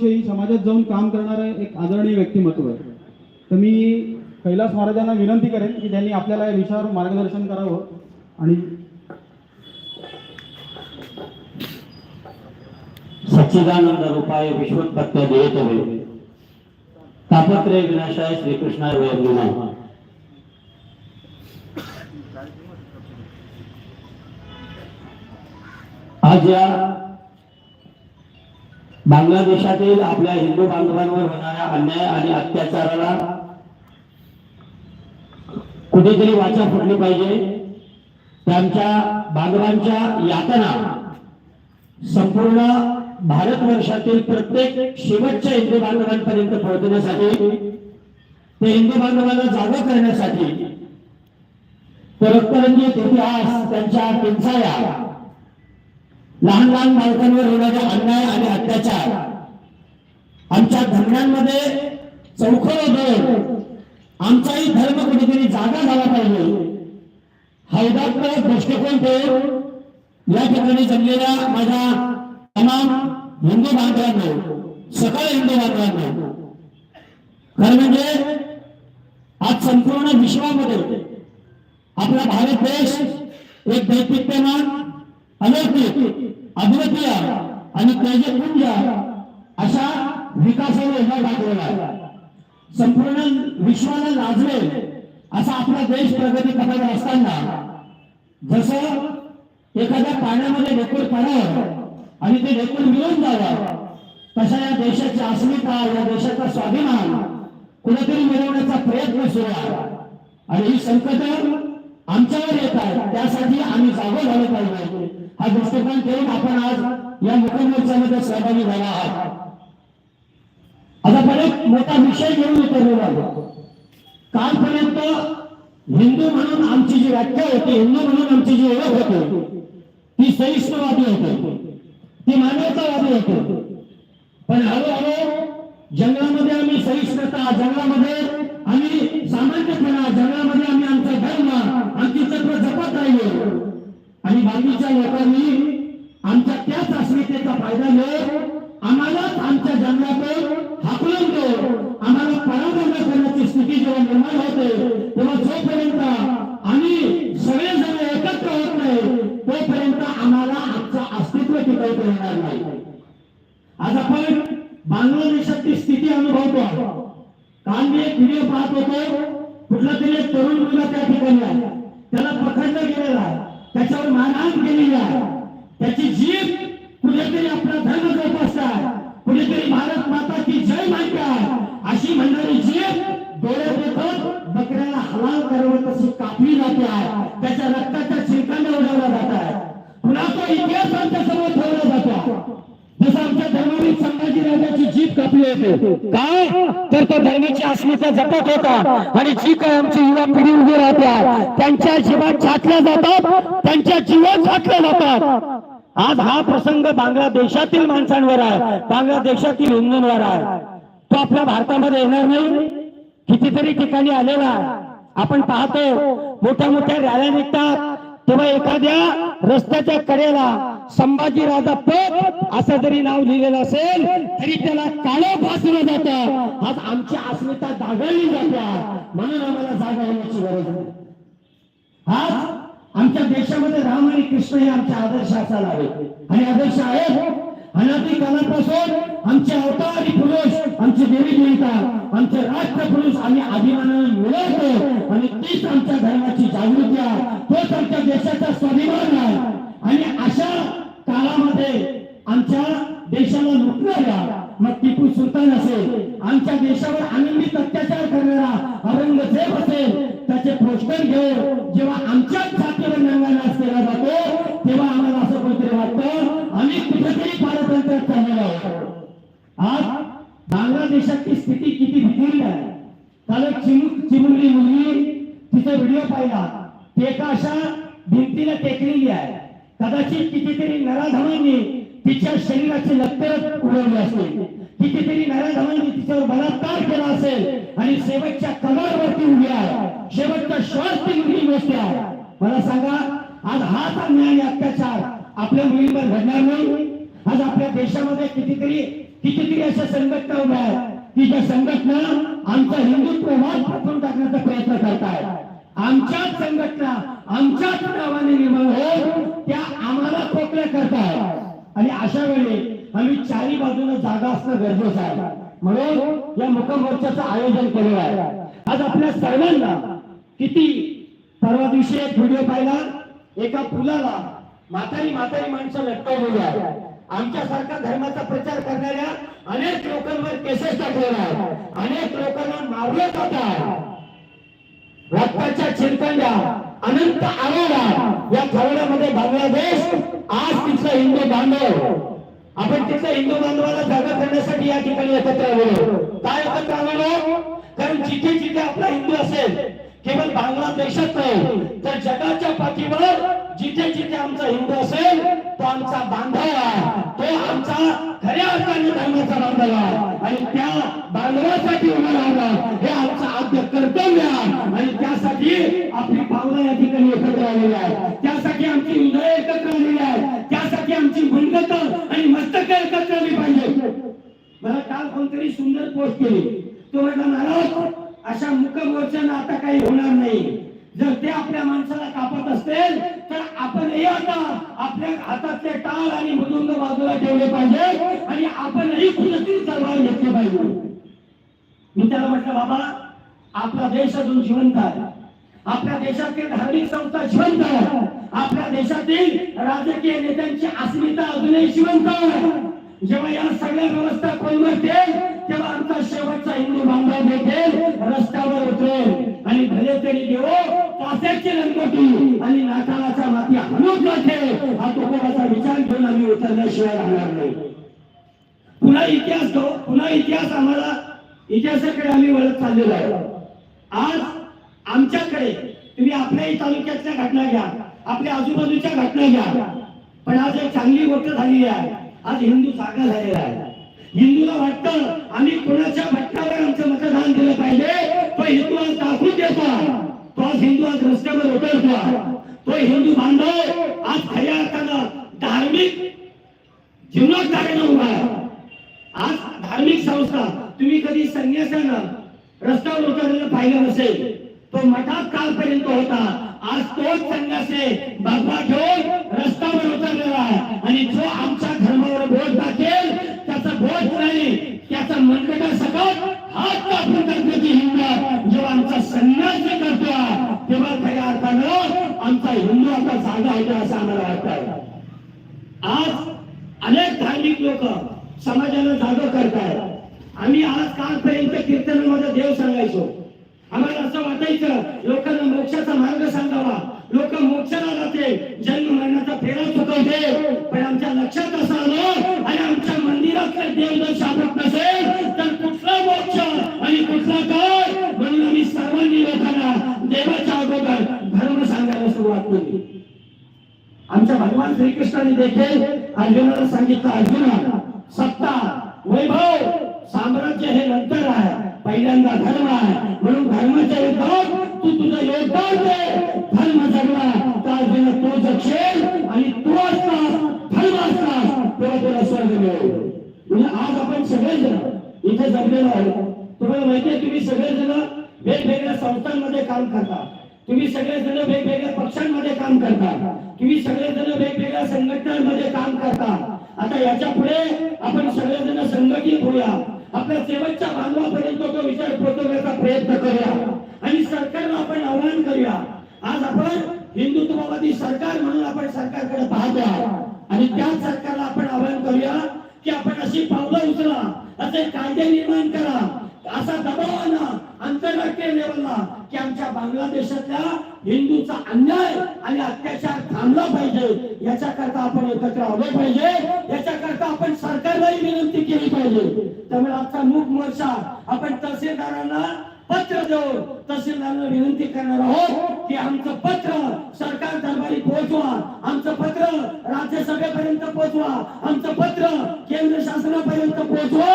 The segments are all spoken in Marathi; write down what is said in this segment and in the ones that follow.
समाजात जाऊन काम करणारं एक आदरणीय व्यक्तिमत्व आहे. तर मी कैलास महाराजांना विनंती करेन की त्यांनी आपल्याला या विषयावर मार्गदर्शन करावं आणि सच्चिदानंद रूपाय विश्वोत्पत्त्य देयतवे तापत्रय विनाशाय श्रीकृष्णाय आज या बांगलादेशातील आपल्या हिंदू बांधवांवर होणाऱ्या अन्याय आणि अत्याचाराला कुठेतरी वाचा फुटली पाहिजे. त्यांच्या बांधवांच्या यातना संपूर्ण भारतवर्षातील प्रत्येक शेवटच्या हिंदू बांधवांपर्यंत पोहोचण्यासाठी ते हिंदू बांधवांना जागा करण्यासाठी तो रक्तरंजित इतिहास त्यांच्या किंचाया लहान लहान बालकांवर होणाऱ्या अन्याय अत्याचार आमच्या धर्मांमध्ये चौखर होतो. आमचाही धर्म कुठेतरी जागा झाला पाहिजे. हौदात्मक दृष्टिकोन ठेवून या ठिकाणी जमलेल्या माझ्या तमाम हिंदू बांधवांना सकळ हिंदू बांधवांना. खरं म्हणजे आज संपूर्ण विश्वामध्ये आपला भारत देश एक दैतिप्यमान अनैतिक अद्वितीय आणि तेजपुंज अशा विकासाला उभा दाखवला आहे. संपूर्ण विश्वाला लाजवेल असा आपला देश प्रगती करत असताना जसं एखाद्या पाण्यामध्ये ढेकूळ पडावं आणि ते ढेकूळ मिळून जावं तशा या देशाची अस्मिता या देशाचा स्वाभिमान कुठेतरी मिळवण्याचा प्रयत्न सुरू आहे. आणि ही संकट आमच्यावर येत आहे त्यासाठी आम्ही जागो झालो पाहिजे हा दृष्टिकोन ठेवून आपण आज या मुखमोर्चामध्ये सहभागी झाला आहात. आता परत मोठा विषय घेऊन उतरलेला आहे कालपर्यंत हिंदू म्हणून आमची जी व्याख्या होती हिंदू म्हणून आमची जी ओळख होती ती सहिष्णुवादी होती. ती मानवतावादी होती. पण हळूहळू जंगलामध्ये आम्ही सहिष्णुता जंगलामध्ये आम्ही सामान्यपणा जंगलामध्ये आम्ही आमचा धर्म आमची चक्र जपत राहिलो. आणि बाकीच्या लोकांनी आमच्या त्याच फायदा मिळेल आम्हालाच आमच्या जंगलातून हाकलून देऊ आम्हाला पराभव करण्याची स्थिती जेव्हा निर्माण होते तेव्हा जोपर्यंत आम्ही सगळेजण एकत्र होत नाही तोपर्यंत आम्हाला आमचं अस्तित्व टिकवता येणार नाही. आज आपण बांगलादेशातली स्थिती अनुभवतो. काल मी एक व्हिडिओ पाहत होतो. कुठला तरी एक तरुण मुलगा त्या ठिकाणी आहे त्याला पकडलं गेलेला आहे. त्याच्यावर मारहाण केलेली आहे. त्याची जीभ कुठेतरी आपला धर्म जोपासतात. कुठेतरी भारत माता की जय म्हणतात अशी म्हणणारी जी डोळ्यात देखत बकऱ्याला हलाल करावं तशी कापली जाते त्याच्या रक्ताच्या चिंताने उडवल्या जातात. पुन्हा तो इतिहास आमच्यासमोर ठेवला जातो. जसं आमच्या धर्मवीर संभाजी राजाची जीभ कापली होती. काय? तर तो धर्मीची अस्मिता जपत होता. आणि जी काय आमची युवा पिढी उभी राहत्या त्यांच्या जीवात छाटल्या जातात त्यांच्या जीवात छाटल्या जातात. आज हा प्रसंग बांगलादेशातील माणसांवर आहे. बांगलादेशातील हिंदूंवर आहे. तो आपल्या भारतामध्ये येणार नाही. कितीतरी ठिकाणी आलेला आहे. आपण पाहतो मोठ्या मोठ्या रॅल्या निघतात. तेव्हा एखाद्या रस्त्याच्या कडेला संभाजी राजा पेठ असं जरी नाव लिहिलेलं असेल तरी त्याला काळं फासलं जात. आज आमची अस्मिता दागळली जाते म्हणून आम्हाला जागा येण्याची गरज आहे आज आमच्या देशामध्ये राम आणि कृष्ण हे आमचे आदर्श असायला हवे. आणि आदर्श आहेत हो. अनादी कालापासून आमचे अवतारी पुरुष आमचे देवी देवता आमचे राष्ट्रपुरुष आम्ही अभिमानाने मिळवतो. आणि तीच आमच्या धर्माची जागृती आहे. तोच आमच्या देशाचा स्वाभिमान आहे. आणि अशा काळामध्ये आमच्या देशाला लुटणाऱ्या मग टिपू सुलतान असेल आमच्या देशावर आनंदित अत्याचार करणारा औरंगजेब असेल त्याचे पोस्टर घेऊन जेव्हा आमच्याच आज बांगलादेशाची स्थिती किती बिघडली आहे. काल चिमुक चिमुरली मुलगी तिचा व्हिडिओ पाहिला. ते एका अशा भिंतीला टेकलेली आहे. कदाचित कितीतरी नराधमांनी तिच्या शरीराचे लक्तर उडवले असेल. कितीतरी नराधमांनी तिच्यावर बलात्कार केला असेल आणि शेवटच्या कमरवरती उभी आहे. शेवटचा श्वास ती मुलगी गोष्ट आहे. मला सांगा आज हाच अन्याय अत्याचार आपल्या मुलींवर घडणार नाही? आज आपल्या देशामध्ये कितीतरी कितीतरी अशा संघटना उभ्या आहेत की ज्या संघटना आमचा हिंदुत्व वाद पटवून टाकण्याचा प्रयत्न करतायत. आमच्याच संघटना आमच्याच नावाने निर्माण होत त्या आम्हाला खोकल्या करतायत. आणि अशा वेळी आम्ही चारी बाजूने जागा असणं गरजेचं आहे. म्हणून या मुक्काम मोर्चाचं आयोजन केलेलं आहे. आज आपल्या सर्वांना किती परवा दिवशी एक व्हिडिओ पाहिला. एका पुलाला म्हातारी म्हातारी माणसं लटकवलेली आहे आमच्यासारखा धर्माचा प्रचार करणाऱ्या अनेक लोकांवर केसेस टाकलेल्या आहेत. अनेक लोकांना मारलं जात आहे. रक्ताच्या चिरकंड्या अनंत आरोडा या खरड्यामध्ये बांगलादेश आज तिथला हिंदू बांधव. आपण तिथल्या हिंदू बांधवाला जागा करण्यासाठी या ठिकाणी एकत्र आलेलो काय एकत्र आलेलो कारण जिथे जिथे आपला हिंदू असेल केवळ बांगलादेशात नाही तर जगाच्या पाठीवर जिथे जिथे आमचा हिंदू असेल तो आमचा हा खऱ्या अर्थाने धर्माचा बांधव आणि त्या बांधवासाठी उभा राहणार हे आमचं आद्य कर्तव्य आहे. आणि त्यासाठी आपली भावना या ठिकाणी एकत्र आलेली आहे त्यासाठी आमची हृदय एकत्र आलेली आहे त्यासाठी आमची मुंडत आणि मस्तक एकत्र आली पाहिजे. मला काल कोणतरी सुंदर पोस्ट केली. तो म्हटला महाराज अशा मुख मोर्चानं आता काही होणार नाही. जर ते आपल्या माणसाला कापत असतील तर आपणही आता आपल्या हातातले टाळ आणि मृदुंग बाजूला ठेवले पाहिजे आणि आपणही कुठेतरी तलवार घेतली पाहिजे. मी त्याला म्हटलं बाबा आपला देश अजून जिवंत आहे. आपल्या देशातील धार्मिक संस्था जिवंत आहे. आपल्या देशातील राजकीय नेत्यांची अस्मिता अजूनही जिवंत आहे. जेव्हा या सगळ्या व्यवस्था कोलमडतील करण्याशिवाय राहणार नाही. पुन्हा इतिहास तो पुन्हा इतिहास आम्हाला इतिहासाकडे आम्ही वळत चाललेलो आहे. आज आमच्याकडे तुम्ही आपल्याही तालुक्यातल्या घटना घ्या. आपल्या आजूबाजूच्या घटना घ्या. पण आज एक चांगली गोष्ट झालेली आहे. आज हिंदू जागा झालेला आहे. हिंदूला वाटतं आम्ही कोणाच्या भटकावर आमचं मतदान दिलं पाहिजे? तो हिंदू आज दाखवून देतो. तो आज हिंदू आज रस्त्यावर उतरतो. तो हिंदू बांधव आज खऱ्या अर्थानं धार्मिक जीवनात जागेनं उभा आहे. आज धार्मिक संस्था तुम्ही कधी संन्यासानं रस्त्यावर उतरलेलं पाहिलं नसेल तो मठात कालपर्यंत होता. आज तोच संन्यासे बाबा घेऊन रस्त्यावर उतरलेला आहे. आणि जो आमच्या धर्मावर बोट टाकेल त्याचा बोट नाही त्याचा मनगटा सकट हात कापून टाकण्याची हिंमत जेव्हा आमचा संन्यास करतो तेव्हा खऱ्या अर्थानं आमचा हिंदू आता जागा होता असं आम्हाला वाटतं आज अनेक धार्मिक लोक समाजाला जाग करताय आम्ही आज कालपर्यंत कीर्तनामध्ये देव सांगायचो. आम्हाला असं वाटायचं लोकांना मोक्षाचा मार्ग सांगावा. लोक मोक्षाला जाते जन्म मरणाचा फेरा चुकवते. पण आमच्या लक्षात असं आलं आणि आमच्या मंदिरातले देव जर सापडत नसेल तर कुठला मोक्ष आणि कुठला काय? म्हणून आम्ही सर्वांनी लोकांना देवाच्या अगोदर धर्म सांगायला सुरुवात केली. आमच्या भगवान श्रीकृष्णाने देखील अर्जुनाला सांगितलं अर्जुना सत्ता वैभव साम्राज्य हे नंतर आहे. पहिल्यांदा धर्म आहे. म्हणून धर्माच्या युद्धात तू तुझं योगदान दे. धर्म जगला तर अर्जुन तो जगशील आणि तू असतास धर्म असतास तेव्हा तुला स्वर्ग मिळेल. म्हणजे आज आपण सगळेजण इथे जमलेलो आहोत. तुम्हाला माहितीये तुम्ही सगळेजण वेगवेगळ्या संस्थांमध्ये काम करता. तुम्ही सगळेजण वेगवेगळ्या आता याच्यापुढे आपण सगळेजण संघटित होऊया आपल्या शेवटच्या बांधवापर्यंत तो विचार पोहोचवण्याचा प्रयत्न करूया. आणि सरकारला आपण आव्हान करूया. आज आपण हिंदुत्ववादी सरकार म्हणून आपण सरकारकडे पाहतो आणि त्याच सरकारला आपण आवाहन करूया की आपण अशी पावलं उचला असे कायदे निर्माण करा. असा दबाव आला आंतरराष्ट्रीय लेवलला की आमच्या बांगलादेशातल्या हिंदूचा अन्याय आणि अत्याचार थांबला पाहिजे. याच्याकरता आपण एकत्र आलो पाहिजे. याच्याकरता आपण सरकारलाही विनंती केली पाहिजे. त्यामुळे आजचा मूक मोर्चा आपण तहसीलदारांना पत्र देऊन तहसीलदारांना विनंती करणार आहोत की आमचं पत्र सरकार दरबारी पोहोचवा. पत्र राज्यसभेपर्यंत पोहोचवा. आमचं पत्र केंद्र शासनापर्यंत पोहोचवा.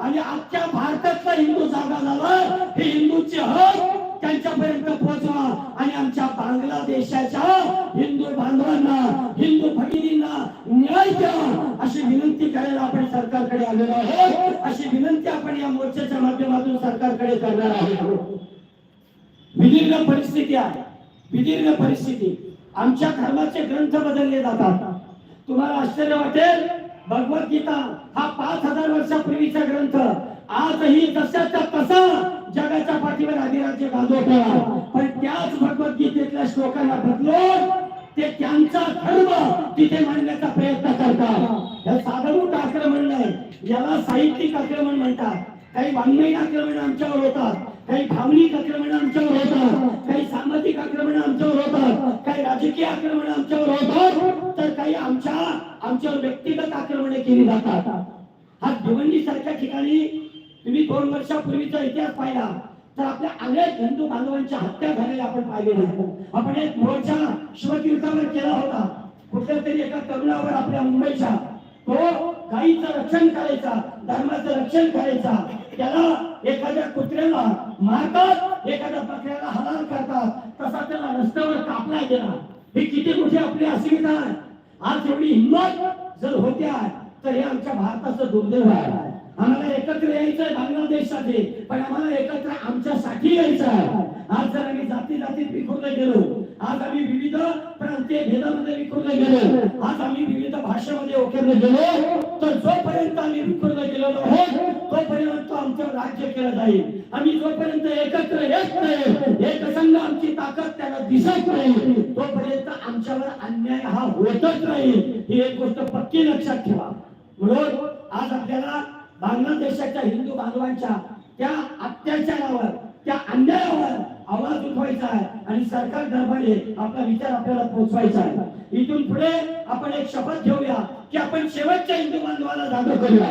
आणि आजच्या भारतातला हिंदू जागा झाला. हे हिंदूचे हक त्यांच्यापर्यंत पोहोचवा. आणि आमच्या बांगलादेशाच्या हिंदू बांधवांना हिंदू भगिनींना न्याय द्या. अशी विनंती करायला आपण सरकारकडे आलेलो आहोत. अशी विनंती आपण या मोर्चाच्या माध्यमातून सरकारकडे करणार आहोत. विदीर्ण परिस्थिती आहे. विदीर्ण परिस्थिती. आमच्या धर्माचे ग्रंथ बदलले जातात. तुम्हाला आश्चर्य वाटेल भगवद्गीता हा पाच हजार वर्षापूर्वीचा ग्रंथ. आजही जशाच्या तसा जगाच्या पाठीवर आदिराज्य गाजवतो. पण त्याच भगवद्गीतेतल्या श्लोकांना बदलून ते त्यांचा धर्म तिथे मांडण्याचा प्रयत्न करतात. हे साधारण आक्रमण नाही. याला साहित्यिक आक्रमण म्हणतात. काही वाङ्मयीन आक्रमण आमच्यावर होतात. काही भावनिक आक्रमण आमच्यावर होतात. काही सामाजिक आक्रमण आमच्यावर राजकीय आक्रमण आमच्यावर होतात तर काही आमच्या आमच्यावर व्यक्तिगत आक्रमणे केली जातात. हा भिवंडी सारख्या ठिकाणी तुम्ही दोन वर्षापूर्वीचा इतिहास पाहिला तर आपल्या अनेक हिंदू बांधवांच्या हत्या झालेल्या आपण पाहिलेल्या आपण एक मोर्चा शिवतीर्थावर केला होता. कुठल्या तरी एका तरुणावर आपल्या मुंबईच्या. तो गाईचं रक्षण करायचा धर्माचं रक्षण करायचा. त्याला एखाद्या कुत्र्याला मारतात एखाद्या बकऱ्याला हलाल करतात. तसा त्याला रस्त्यावर कापला गेला. ही किती मोठी आपली अस्मिता आहे आज एवढी हिंमत जर होत्या तर हे आमच्या भारताचं दुर्दैव आहे. आम्हाला एकत्र यायचंय बांगलादेशसाठी पण आम्हाला एकत्र आमच्यासाठी यायचं आहे. आज जर आम्ही जाती जातीत विखुरले गेलो आज आम्ही विविध प्रांतीय भेदामध्ये विखुरले गेलो आज आम्ही विविध भाषेमध्ये ओकेरले गेलो तर जोपर्यंत आम्ही विखुरले गेलेलो आहोत तोपर्यंत आमचं राज्य केलं जाईल. आम्ही जोपर्यंत एकत्र येत नाही एकसंघ आमची ताकद त्याला दिसत नाही. होतच नाही. ही एक गोष्ट पक्की लक्षात ठेवा. म्हणून आज आपल्याला बांगलादेशाच्या हिंदू बांधवांच्या त्या अत्याचारावर त्या अन्यायावर आवाज उठवायचा आहे आणि सरकार दरबारी आपला विचार आपल्याला पोहोचवायचा आहे. इथून पुढे आपण एक शपथ घेऊया की आपण शेवटच्या हिंदू बांधवाला जागा करूया.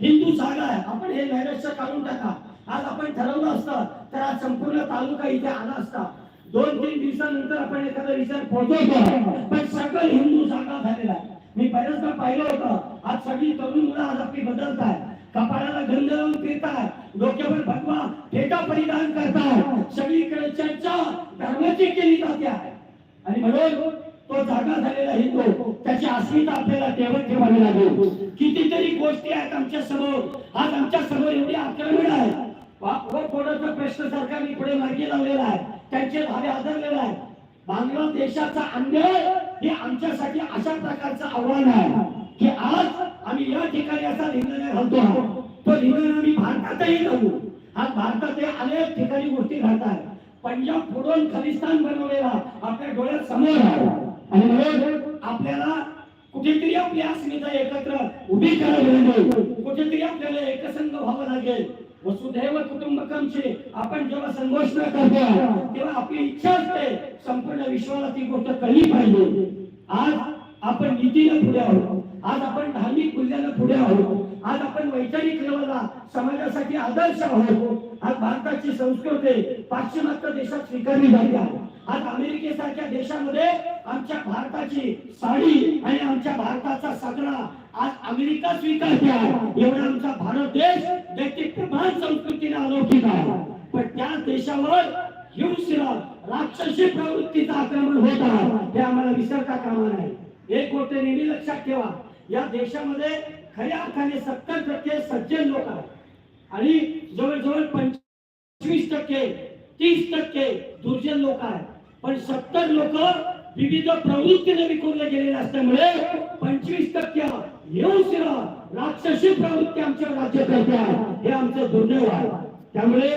हिंदू जागा आहे. आपण हे नैराश्य काढून टाका. आज आपण ठरवलं असतं तर आज संपूर्ण तालुका इथे आला असता. दोन तीन दिवसानंतर आपण एखादा विचार पोहोचवतो पण सगळं हिंदू जागा झालेला आहे. मी बऱ्याचदा पाहिलं होतं आज सगळी तरुण मुलं आज आपली बदलताय. कपाळाला गंध लावून फिरताय. डोक्यावर भगवा फेटा परिधान करताय. सगळीकडे चर्चा धर्माची केली जाते आहे. आणि म्हणून तो जागा झालेला हिंदू त्याची अस्मिता आपल्याला ठेवत ठेवावी लागेल. कितीतरी गोष्टी आहेत आमच्यासमोर. आज आमच्यासमोर एवढी आक्रमण आहे कोणाचा प्रश्न सरकारने पुढे मार्गी लावलेला आहे त्यांचे धावे आदरलेला आहे बांगलादेशाचा अन्याय हे आमच्यासाठी अशा प्रकारचं आव्हान आहे. की आज आम्ही या ठिकाणी असा निर्णय घालतो आहोत. तो निर्णय आम्ही भारतातही घालू आज भारतात अनेक ठिकाणी गोष्टी घडतात. पंजाब फुडून खलिस्तान बनवलेला आपल्या डोळ्यात समोर आहे. आणि म्हणून आपल्याला कुठेतरी आपली अस्मिता एकत्र उभी करावी लागेल. कुठेतरी आपल्याला एकसंघ व्हावं लागेल. वसुधैव कुटुंबकमची आपण जेव्हा संघोषणा करतो तेव्हा आपली इच्छा असते संपूर्ण विश्वाला ती गोष्ट कळली पाहिजे. आज आपण नीतीला पुढे आहोत. आज आपण धार्मिक मूल्याला पुढे आहोत. आज आपण वैचारिक लेवलला समाजासाठी आदर्श आहोत. आज भारताची संस्कृती पाश्चिमात्य देशात स्वीकारली जाते. आहे आज अमेरिकेसारख्या देशामध्ये आमच्या भारताची साडी आणि आमच्या भारताचा सगळा आज अमेरिका स्वीकारते आहे. एवढा आमचा भारत देश व्यक्तिमान संस्कृतीने अलौकिक आहे. पण त्या देशावर हिंसला राक्षसी प्रवृत्तीचं आक्रमण होत आहे. हे आम्हाला विसरता कामा नाही एक गोष्ट नेहमी लक्षात ठेवा. या देशामध्ये खऱ्या अर्थाने सत्तर टक्के सज्जन लोक आहेत. आणि जवळजवळ पंचवीस टक्के तीस टक्के दुर्जन लोक आहेत. पण सत्तर लोक विविध प्रवृत्तीने विखुरले गेलेले असल्यामुळे पंचवीस टक्के हिंसला राक्षसी प्रवृत्ती आमच्या राज्य करते हे आमचं दुर्दैव आहे. त्यामुळे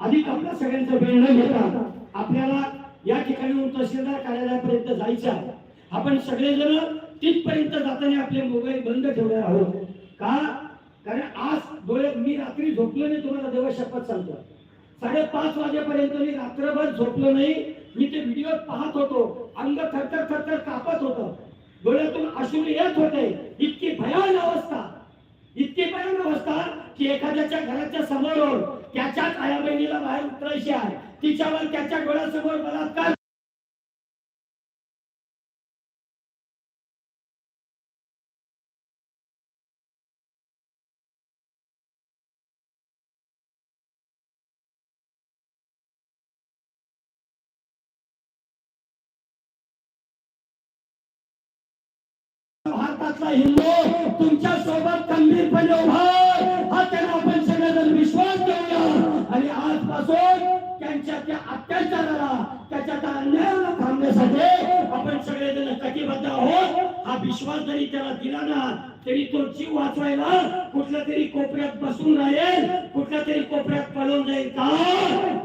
अधिक आपल्या सगळ्यांचा वेळ न घेता आपल्याला या ठिकाणी तहसीलदार कार्यालयापर्यंत जायचं आहे. आपण सगळेजण तिथपर्यंत जाताना आपले मोबाईल बंद ठेवणार आहोत. का? कारण आज डोळे मी रात्री झोपलो नाही तुम्हाला देव शपथ सांगतो. साडेपाच वाजेपर्यंत मी रात्रभर झोपलो नाही. मी ते व्हिडिओ पाहत होतो. अंग थरथर थरथर कापत होतं. डोळ्यातून अश्रू येत होते. इतकी भयान अवस्था. इतकी भयान अवस्था की एखाद्याच्या घराच्या समोर त्याच्याच आया बहिणीला बाहेर उतरायची आहे. तिच्यावर त्याच्या डोळ्यासमोर बलात्कार भारतातला हिंदू तुमच्यासोबत खंबीरपणे उभा हा त्यांना आपण सगळेजण विश्वास देऊया. आणि आजपासून त्यांच्या त्या अत्याचाराला त्याच्या त्या अन्यायाला थांबण्यासाठी आपण सगळेजण कटिबद्ध आहोत. हा विश्वास जरी त्याला दिला ना तरी तो जीव वाचवायला कुठल्या तरी कोपऱ्यात बसून राहील कुठल्या तरी कोपऱ्यात पळून जाईल का?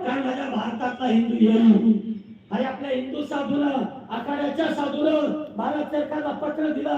कारण माझ्या भारतातला हिंदू येईल. आणि आपल्या हिंदू साधूला आखाड्याच्या साधूला भारत सरकारला पत्र दिलं.